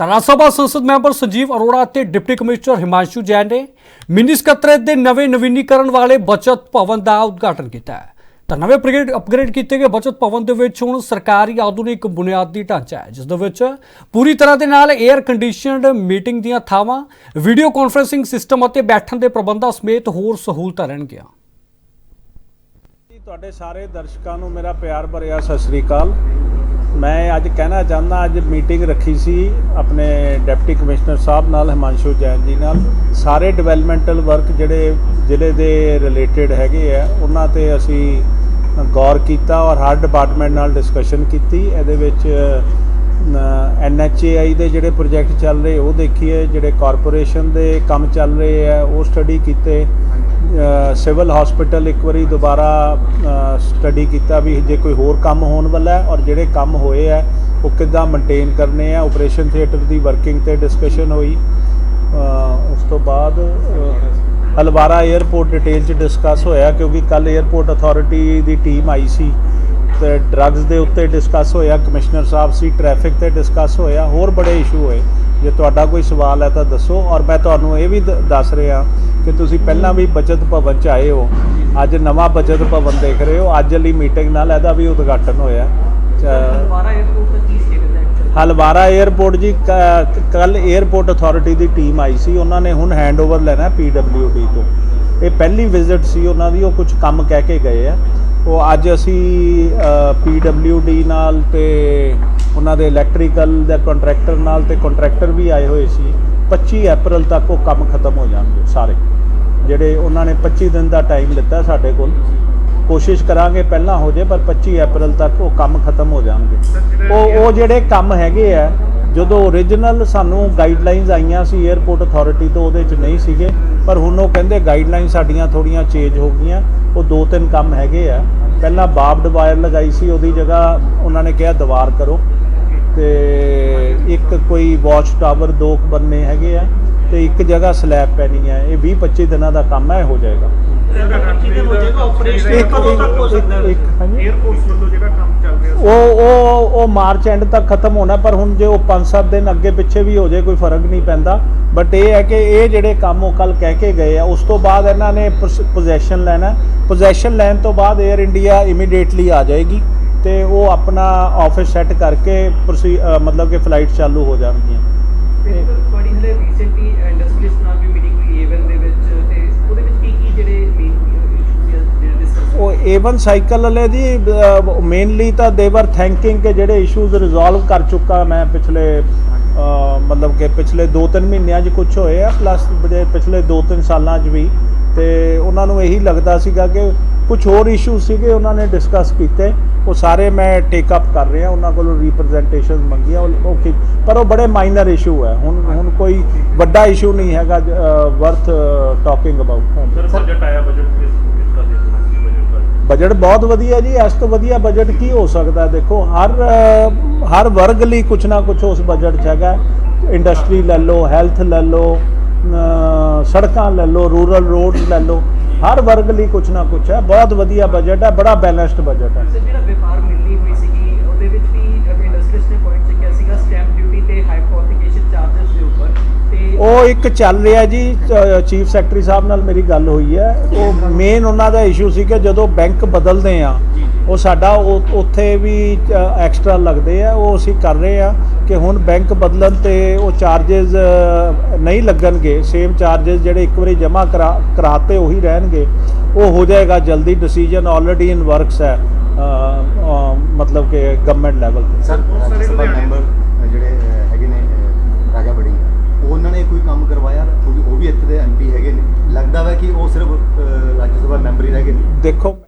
ਤਾਂ ਸਭਾ ਸੰਸਦ ਮੈਂਬਰ ਸੰਜੀਵ ਅਰੋੜਾ ਅਤੇ ਡਿਪਟੀ ਕਮਿਸ਼ਨਰ ਹਿਮਾਂਸ਼ੂ ਜੈਨ ਨੇ ਮਿੰਨੀ ਸਕੱਤਰੇਤ ਦੇ ਨਵੇਂ ਨਵੀਨੀਕਰਨ ਵਾਲੇ ਬਚਤ ਭਵਨ ਦਾ ਉਦਘਾਟਨ ਕੀਤਾ ਹੈ। ਤਾਂ ਨਵੇਂ ਅਪਗ੍ਰੇਡ ਅਪਗ੍ਰੇਡ ਕੀਤੇ ਗਏ ਬਚਤ ਭਵਨ ਦੇ ਵਿੱਚ ਹੁਣ ਸਰਕਾਰੀ ਆਧੁਨਿਕ ਬੁਨਿਆਦੀ ਢਾਂਚਾ ਹੈ, ਜਿਸ ਦੇ ਵਿੱਚ ਪੂਰੀ ਤਰ੍ਹਾਂ ਦੇ ਨਾਲ 에ਅਰ ਕੰਡੀਸ਼ਨਡ ਮੀਟਿੰਗ ਦੀਆਂ ਥਾਵਾਂ ਵੀਡੀਓ ਕਾਨਫਰੈਂਸਿੰਗ ਸਿਸਟਮ ਅਤੇ ਬੈਠਣ ਦੇ ਪ੍ਰਬੰਧਾਂ ਸਮੇਤ ਹੋਰ ਸਹੂਲਤਾਂ ਰਹਿਣਗੀਆਂ। ਤੁਹਾਡੇ ਸਾਰੇ ਦਰਸ਼ਕਾਂ ਨੂੰ ਮੇਰਾ ਪਿਆਰ ਭਰਿਆ ਸਤਿ ਸ੍ਰੀ ਅਕਾਲ। ਮੈਂ ਅੱਜ ਕਹਿਣਾ ਚਾਹੁੰਦਾ, ਅੱਜ ਮੀਟਿੰਗ ਰੱਖੀ ਸੀ ਆਪਣੇ ਡਿਪਟੀ ਕਮਿਸ਼ਨਰ ਸਾਹਿਬ ਨਾਲ, ਹਿਮਾਂਸ਼ੂ ਜੈਨ ਜੀ ਨਾਲ। ਸਾਰੇ ਡਿਵੈਲਪਮੈਂਟਲ ਵਰਕ ਜਿਹੜੇ ਜ਼ਿਲ੍ਹੇ ਦੇ ਰਿਲੇਟਡ ਹੈਗੇ ਆ, ਉਹਨਾਂ ਤੇ ਅਸੀਂ ਗੌਰ ਕੀਤਾ ਔਰ ਹਰ ਡਿਪਾਰਟਮੈਂਟ ਨਾਲ ਡਿਸਕਸ਼ਨ ਕੀਤੀ। ਇਹਦੇ ਵਿੱਚ ਐਨਐਚਏਆਈ ਦੇ ਜਿਹੜੇ ਪ੍ਰੋਜੈਕਟ ਚੱਲ ਰਹੇ, ਉਹ ਦੇਖੀਏ, ਜਿਹੜੇ ਕਾਰਪੋਰੇਸ਼ਨ ਦੇ ਕੰਮ ਚੱਲ ਰਹੇ ਆ, ਉਹ ਸਟੱਡੀ ਕੀਤੇ। ਸਿਵਲ ਹਸਪੀਟਲ ਇੱਕ ਵਾਰੀ ਦੁਬਾਰਾ ਸਟੱਡੀ ਕੀਤਾ ਵੀ ਜੇ ਕੋਈ ਹੋਰ ਕੰਮ ਹੋਣ ਵਾਲਾ ਹੈ ਔਰ ਜਿਹੜੇ ਕੰਮ ਹੋਏ ਆ ਉਹ ਕਿੱਦਾਂ ਮੇਨਟੇਨ ਕਰਨੇ ਆ ਆਪਰੇਸ਼ਨ ਥੀਏਟਰ ਦੀ ਵਰਕਿੰਗ ਤੇ ਡਿਸਕਸ਼ਨ ਹੋਈ। ਉਸ ਤੋਂ ਬਾਅਦ ਹਲਵਾਰਾ 에ਅਰਪੋਰਟ ਡਿਟੇਲ ਚ ਡਿਸਕਸ ਹੋਇਆ ਕਿਉਂਕਿ ਕੱਲ 에ਅਰਪੋਰਟ ਅਥਾਰਟੀ ਦੀ ਟੀਮ ਆਈ ਸੀ ਤੇ ਡਰੱਗਸ ਦੇ ਉੱਤੇ ਡਿਸਕਸ ਹੋਇਆ ਕਮਿਸ਼ਨਰ ਸਾਹਿਬ ਸੀ ਟ੍ਰੈਫਿਕ ਤੇ ਡਿਸਕਸ ਹੋਇਆ, ਹੋਰ ਬੜੇ ਇਸ਼ੂ ਹੋਏ। ਜੇ ਤੁਹਾਡਾ ਕੋਈ ਸਵਾਲ ਹੈ ਤਾਂ ਦੱਸੋ ਔਰ ਮੈਂ ਤੁਹਾਨੂੰ ਇਹ ਵੀ ਦੱਸ ਰਿਹਾ ਕਿ ਤੁਸੀਂ ਪਹਿਲਾਂ ਵੀ ਬਚਤ ਭਵਨ ਚ ਆਏ ਹੋ। ਅੱਜ ਨਵਾਂ ਬਚਤ ਭਵਨ ਦੇਖ ਰਹੇ ਹੋ। ਅੱਜ ਲਈ ਮੀਟਿੰਗ ਨਾਲ ਇਹਦਾ ਵੀ ਉਦਘਾਟਨ ਹੋਇਆ। ਹਲਵਾਰਾ 에어ਪੋਰਟ ਦਾ ਕੀ ਸਟੇਟਸ ਹੈ ਹਲਵਾਰਾ 에어ਪੋਰਟ ਜੀ ਕੱਲ 에어ਪੋਰਟ ਅਥਾਰਟੀ ਦੀ ਟੀਮ ਆਈ ਸੀ। ਉਹਨਾਂ ਨੇ ਹੁਣ ਹੈਂਡਓਵਰ ਲੈਣਾ ਪੀਡਬਲਯੂਡੀ ਤੋਂ। ਇਹ ਪਹਿਲੀ ਵਿਜ਼ਿਟ ਸੀ ਉਹਨਾਂ ਦੀ। ਉਹ ਕੁਝ ਕੰਮ ਕਹਿ ਕੇ ਗਏ ਆ। ਉਹ ਅੱਜ ਅਸੀਂ ਪੀਡਬਲਯੂਡੀ ਨਾਲ ਤੇ ਉਹਨਾਂ ਦੇ ਇਲੈਕਟ੍ਰੀਕਲ ਦੇ ਕੰਟਰੈਕਟਰ ਨਾਲ ਤੇ ਕੰਟਰੈਕਟਰ ਵੀ ਆਏ ਹੋਏ ਸੀ। 25 ਅਪ੍ਰੈਲ ਤੱਕ ਉਹ ਕੰਮ ਖਤਮ ਹੋ ਜਾਣਗੇ ਸਾਰੇ। ਜਿਹੜੇ ਉਹਨਾਂ ਨੇ 25 ਦਿਨ ਦਾ ਟਾਈਮ ਦਿੱਤਾ ਸਾਡੇ ਕੋਲ। ਕੋਸ਼ਿਸ਼ ਕਰਾਂਗੇ ਪਹਿਲਾਂ ਹੋ ਜਾਏ ਪਰ 25 ਅਪ੍ਰੈਲ ਤੱਕ ਉਹ ਕੰਮ ਖਤਮ ਹੋ ਜਾਣਗੇ। ਉਹ ਉਹ ਜਿਹੜੇ ਕੰਮ ਹੈਗੇ ਆ, ਜਦੋਂ ਓਰੀਜਨਲ ਸਾਨੂੰ ਗਾਈਡਲਾਈਨਸ ਆਈਆਂ ਸੀ 에ਅਰਪੋਰਟ ਅਥਾਰਟੀ ਤੋਂ, ਉਹਦੇ ਚ ਨਹੀਂ ਸੀਗੇ। ਪਰ ਹੁਣ ਉਹ ਕਹਿੰਦੇ ਗਾਈਡਲਾਈਨ ਸਾਡੀਆਂ ਥੋੜੀਆਂ ਚੇਂਜ ਹੋ ਗਈਆਂ। ਉਹ ਦੋ ਤਿੰਨ ਕੰਮ ਹੈਗੇ ਆ। ਪਹਿਲਾਂ ਬਾਬਡ ਵਾਇਰ ਲਗਾਈ ਸੀ, ਉਹਦੀ ਜਗ੍ਹਾ ਉਹਨਾਂ ਨੇ ਕਿਹਾ ਦੀਵਾਰ ਕਰੋ। ਤੇ ਇੱਕ ਕੋਈ ਵਾਚ ਟਾਵਰ ਦੋ ਬੰਨੇ ਹੈਗੇ ਆ ਤੇ ਇੱਕ ਜਗ੍ਹਾ ਸਲੈਬ ਪੈਣੀ ਹੈ ਇਹ 20 25 ਦਿਨਾਂ ਦਾ ਕੰਮ ਹੈ ਹੋ। ਜਾਏਗਾ ਉਹ ਉਹ ਉਹ ਮਾਰਚ ਐਂਡ ਤੱਕ ਖਤਮ ਹੋਣਾ ਪਰ ਹੁਣ ਜੇ ਉਹ 5-7 ਦਿਨ ਅੱਗੇ ਪਿੱਛੇ ਵੀ ਹੋ ਜਾਏ ਕੋਈ ਫ਼ਰਕ ਨਹੀਂ ਪੈਂਦਾ। ਬਟ ਇਹ ਹੈ ਕਿ ਇਹ ਜਿਹੜੇ ਕੰਮ ਉਹ ਕੱਲ ਕਹਿ ਕੇ ਗਏ ਆ ਉਸ ਤੋਂ ਬਾਅਦ ਇਹਨਾਂ ਨੇ ਪੋਜੈਸ਼ਨ ਲੈਣਾ। ਪੋਜੈਸ਼ਨ ਲੈਣ ਤੋਂ ਬਾਅਦ 에ਅਰ ਇੰਡੀਆ ਇਮੀਡੀਏਟਲੀ ਆ ਜਾਏਗੀ। ਤੇ ਉਹ ਆਪਣਾ ਆਫਿਸ ਸੈੱਟ ਕਰਕੇ ਮਤਲਬ ਕਿ ਫਲਾਈਟ ਚਾਲੂ ਹੋ ਜਾਣਗੀਆਂ। ਤੇ ਤੁਹਾਡੀ ਹਲੇ ਰੀਸੈਂਟਲੀ ਇੰਡਸਟਰੀਜ਼ ਨਾਲ ਵੀ ਮੀਟਿੰਗ ਹੋਈ ਏਵਨ ਦੇ ਵਿੱਚ ਤੇ ਉਹਦੇ ਵਿੱਚ ਕੀ ਕੀ ਜਿਹੜੇ ਮੇਨ ਇਸ਼ੂਜ਼ ਜਿਹੜੇ ਡਿਸਕਸ ਉਹ A1 ਸਾਈਕਲ ਵਾਲੇ ਦੀ ਮੇਨਲੀ ਤਾਂ ਦੇ ਵਰ ਥੈਂਕਿੰਗ ਕਿ ਜਿਹੜੇ ਇਸ਼ੂਜ਼ ਰਿਜ਼ੋਲਵ ਕਰ ਚੁੱਕਾ ਮੈਂ ਪਿਛਲੇ ਮਤਲਬ ਕਿ ਪਿਛਲੇ 2-3 ਮਹੀਨਿਆਂ 'ਚ ਕੁਝ ਹੋਏ ਆ ਪਲੱਸ ਪਿਛਲੇ 2-3 ਸਾਲਾਂ 'ਚ ਵੀ। ਤੇ ਉਹਨਾਂ ਨੂੰ ਇਹੀ ਲੱਗਦਾ ਸੀਗਾ ਕਿ ਕੁਝ ਹੋਰ ਇਸ਼ੂ ਸੀਗੇ ਉਹਨਾਂ ਨੇ ਡਿਸਕਸ ਕੀਤੇ। ਉਹ ਸਾਰੇ ਮੈਂ ਟੇਕ ਅਪ ਕਰ ਰਿਹਾ ਉਹਨਾਂ ਕੋਲੋਂ ਰਿਪਰੈਜ਼ੈਂਟੇਸ਼ਨ ਮੰਗੀਆਂ ਉਹ ਉਹ ਕੀ- ਪਰ ਉਹ ਬੜੇ ਮਾਈਨਰ ਇਸ਼ੂ ਹੈ ਹੁਣ ਹੁਣ ਕੋਈ ਵੱਡਾ ਇਸ਼ੂ ਨਹੀਂ ਹੈਗਾ worth talking about sir budget ਆਇਆ ਬਜਟ ਕਿਸ ਕਿਸ ਦਾ ਦੇਖਣਾ ਬਜਟ ਬਹੁਤ ਵਧੀਆ ਜੀ ਇਸ ਤੋਂ ਵਧੀਆ ਬਜਟ ਕੀ ਹੋ ਸਕਦਾ? ਦੇਖੋ ਹਰ ਹਰ ਵਰਗ ਲਈ ਕੁਝ ਨਾ ਕੁਝ ਉਸ ਬਜਟ 'ਚ ਹੈਗਾ। ਇੰਡਸਟਰੀ ਲੈ ਲਓ ਹੈਲਥ ਲੈ ਲਓ ਸੜਕਾਂ ਲੈ ਲਓ ਰੂਰਲ ਰੋਡਸ ਲੈ ਲਓ। ਹਰ ਵਰਗ ਲਈ ਕੁਝ ਨਾ ਕੁਝ ਹੈ ਬਹੁਤ ਵਧੀਆ ਬਜਟ ਹੈ ਬੜਾ ਬੈਲੈਂਸਡ ਬਜਟ ਹੈ। ਸਰ ਜਿਹੜਾ ਵਪਾਰ ਮਿਲਣੀ ਹੋਈ ਸੀਗੀ ਉਹਦੇ ਵਿੱਚ ਵੀ ਇੰਡਸਟਰੀਜ਼ ਨੇ ਪੁਆਇੰਟ ਚੱਕਿਆ ਸੀਗਾ ਸਟੈਂਪ ਡਿਊਟੀ ਤੇ ਹਾਈਪੋਥੀਕੇਸ਼ਨ ਚਾਰजेस ਦੇ ਉੱਪਰ ਤੇ ਉਹ ਇੱਕ ਚੱਲ ਰਿਹਾ ਜੀ ਚੀਫ ਸੈਕਟਰੀ ਸਾਹਿਬ ਨਾਲ ਮੇਰੀ ਗੱਲ ਹੋਈ ਹੈ। ਉਹ ਮੇਨ ਉਹਨਾਂ ਦਾ ਇਸ਼ੂ ਸੀ ਕਿ ਜਦੋਂ ਬੈਂਕ ਬਦਲਦੇ ਆ ਉਹ ਸਾਡਾ ਉੱਥੇ ਵੀ ਐਕਸਟਰਾ ਲੱਗਦੇ ਆ ਉਹ ਅਸੀਂ ਕਰ ਰਹੇ ਆ ਕਿ ਹੁਣ ਬੈਂਕ ਬਦਲਣ ਤੇ ਉਹ ਚਾਰजेस ਨਹੀਂ ਲੱਗਣਗੇ ਸੇਮ ਚਾਰजेस ਜਿਹੜੇ ਇੱਕ ਵਾਰੀ ਜਮ੍ਹਾਂ ਕਰਾ ਕਰਾਤੇ ਉਹੀ ਰਹਿਣਗੇ। ਉਹ ਹੋ ਜਾਏਗਾ ਜਲਦੀ ਡਿਸੀਜਨ ਆਲਰੇਡੀ ਇਨ ਵਰਕਸ ਹੈ ਮਤਲਬ ਕਿ ਗਵਰਨਮੈਂਟ ਲੈਵਲ ਤੇ। ਦੇਖੋ